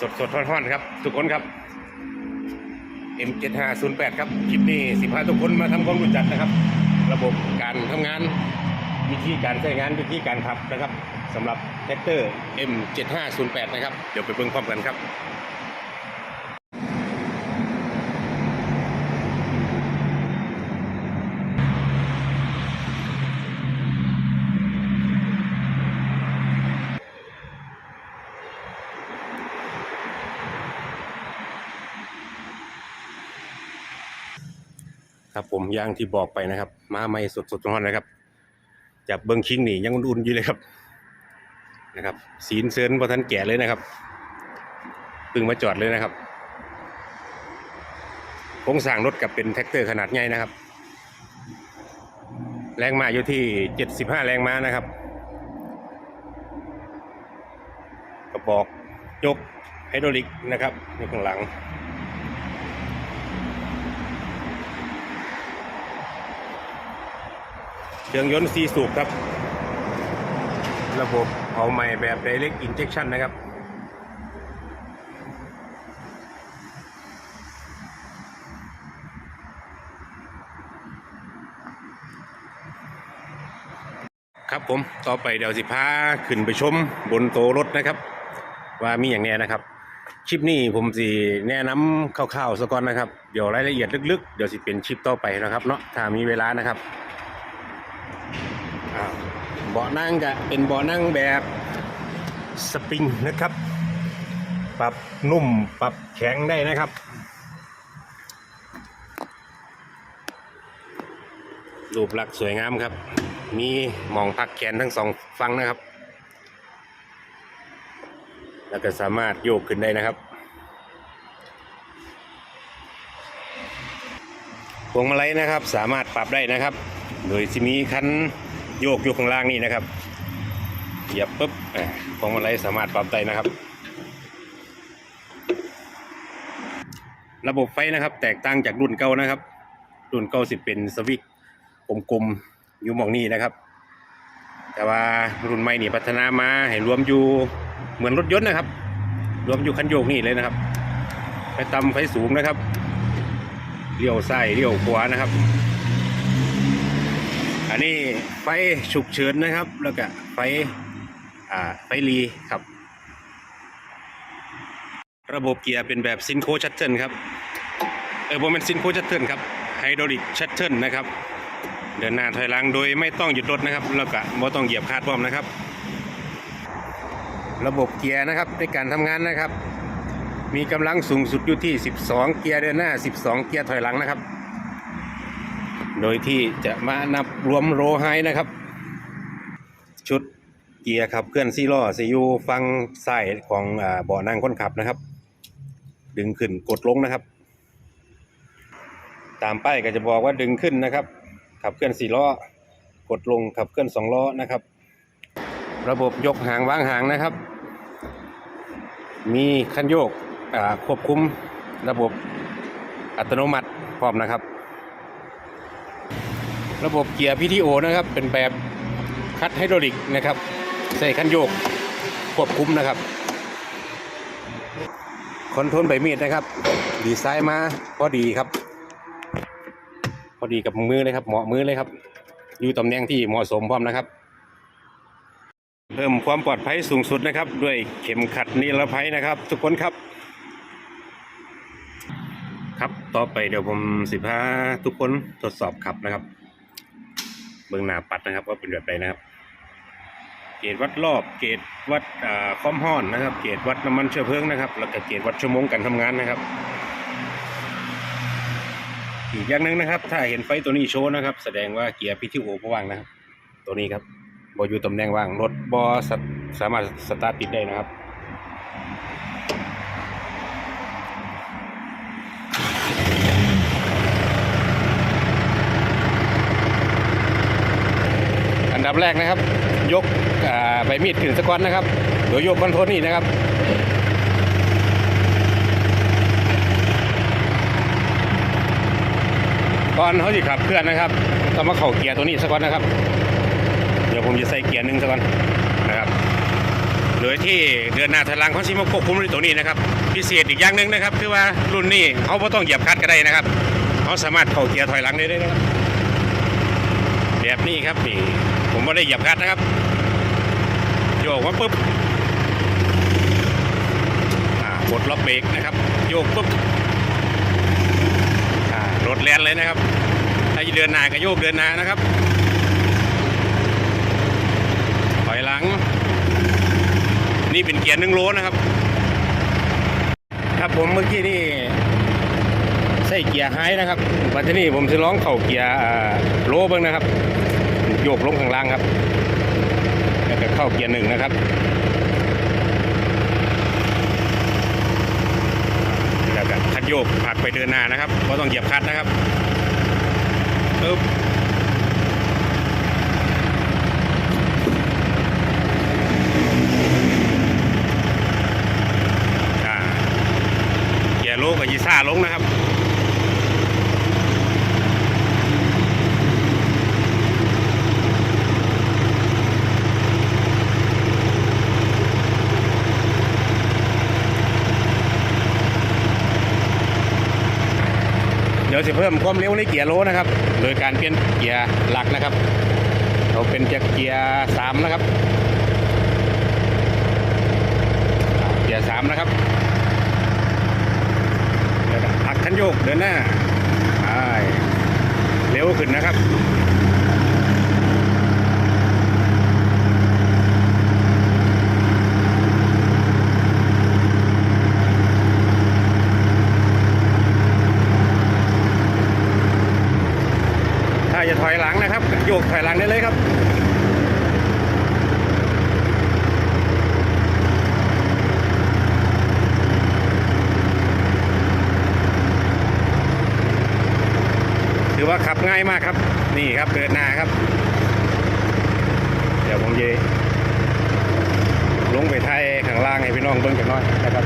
สดสดท้อนๆครับ ทุกคนครับ M7508 ครับ คลิปนี้สิพาทุกคนมาทำความรู้จักนะครับ ระบบการทำงาน วิธีการใช้งานวิธีการขับนะครับสำหรับแท็กเตอร์ M7508 นะครับ เดี๋ยวไปเบิ่งพร้อมกันครับ ครับผมอย่างที่บอกไปนะครับ มาไม่สดสดร้อนนะครับจากเบิ้งคิงนี่ยังอุ่นๆอยู่เลยครับนะครับสีนเซินพอท่านแก่เลยนะครับเพิ่งมาจอดเลยนะครับโครงสร้างรถกับเป็นแท็กเตอร์ขนาดใหญ่นะครับ แรงม้าอยู่ที่ 75 แรงม้านะครับ กระบอกยกไฮดรอลิกนะครับในข้างหลัง เครื่องยนต์4สูบครับ ระบบเผาไหม้แบบ direct injection นะครับครับผมต่อไปเดี๋ยวสิพาขึ้นไปชมบนโตรถนะครับ ว่ามีอย่างแน่นะครับ คลิปนี้ผมสิแนะนำคร่าวๆสักก่อนนะครับ เดี๋ยวรายละเอียดลึกๆ เดี๋ยวสิเป็นคลิปต่อไปนะครับเนาะถ้ามีเวลานะครับ เบาะนั่งก็เป็นเบาะนั่งแบบสปริงนะครับ ปรับนุ่มปรับแข็งได้นะครับรูปลักษณ์สวยงามครับ มีหมองพักแขนทั้งสองฝั่งนะครับ แล้วก็สามารถโยกขึ้นได้นะครับพวงมาลัยนะครับสามารถปรับได้นะครับ โดยที่มีคัน โยกอยู่ข้างล่างนี่นะครับเหยียบปุ๊บอะพวงมาลัยสามารถปรับได้นะครับ ระบบไฟนะครับ แตกต่างจากรุ่นเก่านะครับ รุ่นเก่าสิเป็นสวิตช์กลมๆอยู่มองนี้นะครับ แต่ว่ารุ่นใหม่นี่พัฒนามาให้รวมอยู่เหมือนรถยนต์นะครับ รวมอยู่คันโยกนี่เลยนะครับไฟต่ำไฟสูงนะครับเลี้ยวซ้ายเลี้ยวขวานะครับ อันนี้ไฟฉุกเฉินนะครับ แล้วก็ไฟอ่าไฟรีครับ ระบบเกียร์เป็นแบบซินโคชัตเทิลครับเออผมเป็นซินโคชัตเทิลครับไฮดรอลิกชัตเทิลนะครับ เดินหน้าถอยหลังโดยไม่ต้องหยุดรถนะครับ แล้วก็ไม่ต้องเหยียบคาดพร้อมนะครับ ระบบเกียร์นะครับในการทำงานนะครับ มีกำลังสูงสุดอยู่ที่ 12 เกียร์เดินหน้า 12 เกียร์ถอยหลังนะครับ โดยที่จะมานับรวมโรไฮนะครับ ชุดเกียร์ขับเคลื่อนซีล้อซียูฟังซ้ายของเบาะนั่งคนขับนะครับ ดึงขึ้นกดลงนะครับ ตามป้ายก็จะบอกว่าดึงขึ้นนะครับ ขับเคลื่อนสี่ล้อกดลงขับเคลื่อนสองล้อนะครับ ระบบยกหางวางหางนะครับ มีคันโยกควบคุมระบบอัตโนมัติพร้อมนะครับ ระบบเกียร์ PTO นะครับ เป็นแบบคัดไฮดรอลิกนะครับ ใส่คันโยกควบคุมนะครับ คอนโทรลใบมีดนะครับ ดีไซน์มาพอดีครับ พอดีกับมือเลยครับ เหมาะมือเลยครับ อยู่ตำแหน่งที่เหมาะสมพร้อมนะครับ เพิ่มความปลอดภัยสูงสุดนะครับ ด้วยเข็มขัดนิรภัยนะครับ ทุกคนครับ ครับต่อไปเดี๋ยวผมสิพาทุกคนทดสอบขับนะครับ เบื้องหน้าปัดนะครับว่าเป็นแบบใดนะครับ เกจวัดรอบ เกจวัดความห้อนนะครับ เกจวัดน้ำมันเชื้อเพลิงนะครับ แล้วก็เกจวัดชั่วโมงการทำงานนะครับ อีกอย่างหนึ่งนะครับ ถ้าเห็นไฟตัวนี้โชว์นะครับ แสดงว่าเกียร์พิทิโอพว่างนะครับ ตัวนี้ครับบออยู่ตำแหน่งว่างรถบอสสามารถสตาร์ทติดได้นะครับ อันดับแรกนะครับ ยกใบมีดขึ้นสะก้อนนะครับโดยยกคอนโทรลนี่นะครับก่อนเขาจะขับเคลื่อนนะครับต้องมาเข่าเกียร์ตัวนี้สักก่อนนะครับ เดี๋ยวผมจะใส่เกียร์หนึ่งสักก่อนนะครับโดยที่เดือนหน้าถังเขาสิมาควบคุมในตัวนี้นะครับ พิเศษอีกอย่างหนึ่งนะครับ คือว่ารุ่นนี้เขาไม่ต้องเหยียบคัดก็ได้นะครับเขาสามารถเข้าเกียร์ถอยหลังได้เลยนะครับแบบนี้ครับนี่ ผมไม่ได้เหยียบคัดนะครับ โยกมาปุ๊บกดล็อกเบรกนะครับ โยกปุ๊บรถแลนเลยนะครับ ถ้าจะเดินหน้าก็โยกเดินหน้านะครับ ถอยหลัง นี่เป็นเกียร์หนึ่งโลนะครับ ครับผมเมื่อกี้นี่ใส่เกียร์ไฮนะครับปัจจุบันนี้ผมจะร้องเข่าเกียร์โลบ้างนะครับ โยกลงข้างล่างครับแล้วก็เข้าเกียร์หนึ่งนะครับแล้วก็คัดโยกผักไปเดินหน้านะครับเพราะต้องเหยียบคัดนะครับปึ๊บเกียร์โลกับยีซ่าลงนะครับ เดี๋ยวจะเพิ่มความเร็วในเกียร์โลนะครับ โดยการเปลี่ยนเกียร์หลักนะครับ เราเป็นจากเกียร์สามนะครับ เกียร์สามนะครับแล้วก็หักคันโยกเดินหน้าเร็วขึ้นนะครับ ถ้าจะถอยหลังนะครับ โยกถอยหลังได้เลยครับ ถือ ว่าขับง่ายมากครับ นี่ครับเดินหน้าครับ เดี๋ยวผมเยลงไปไทยข้างล่างให้พี่น้องเบิ้งกันหน่อยนะครับ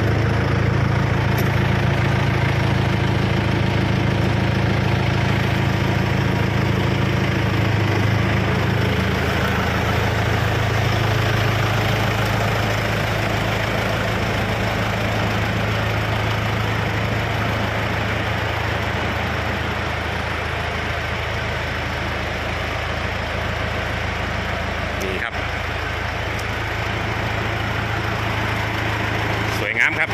วยงามครับ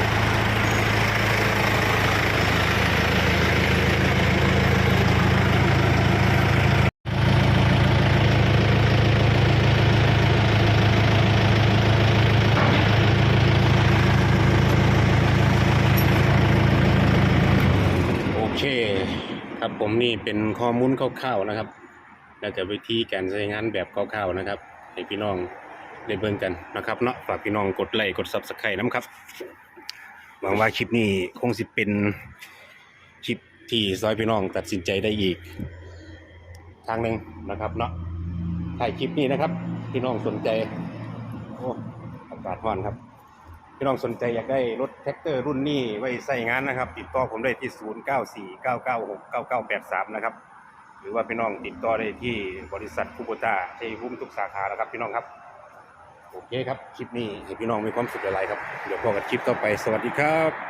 โอเคครับผมนี่เป็นข้อมูลคร่าวๆนะครับ แล้วก็วิธีการใช้งานแบบคร่าวๆนะครับ ให้พี่น้อง ได้เบิ่งกันนะครับเนาะฝากพี่น้องกดไลค์กด Subscribe น้ำครับหวังว่าคลิปนี้คงสิเป็นคลิปที่ซอยพี่น้องตัดสินใจได้อีก ทางหนึ่งนะครับเนาะถ่ายคลิปนี้นะครับพี่น้องสนใจโอ้อากาศร้อนครับ พี่น้องสนใจอยากได้รถแท็กเตอร์รุ่นนี้ไว้ใช้งานนะครับ ติดต่อผมได้ที่ 0 9 4 9 9 6 9 9 8 3 นะครับ หรือว่าพี่น้องติดต่อได้ที่บริษัทคูโบต้าที่หุ้มทุกสาขาแล้วครับพี่น้องครับ โอเคครับ คลิปนี้ให้พี่น้องมีความสุขหลายๆครับ เดี๋ยวพบกันคลิปต่อไป สวัสดีครับ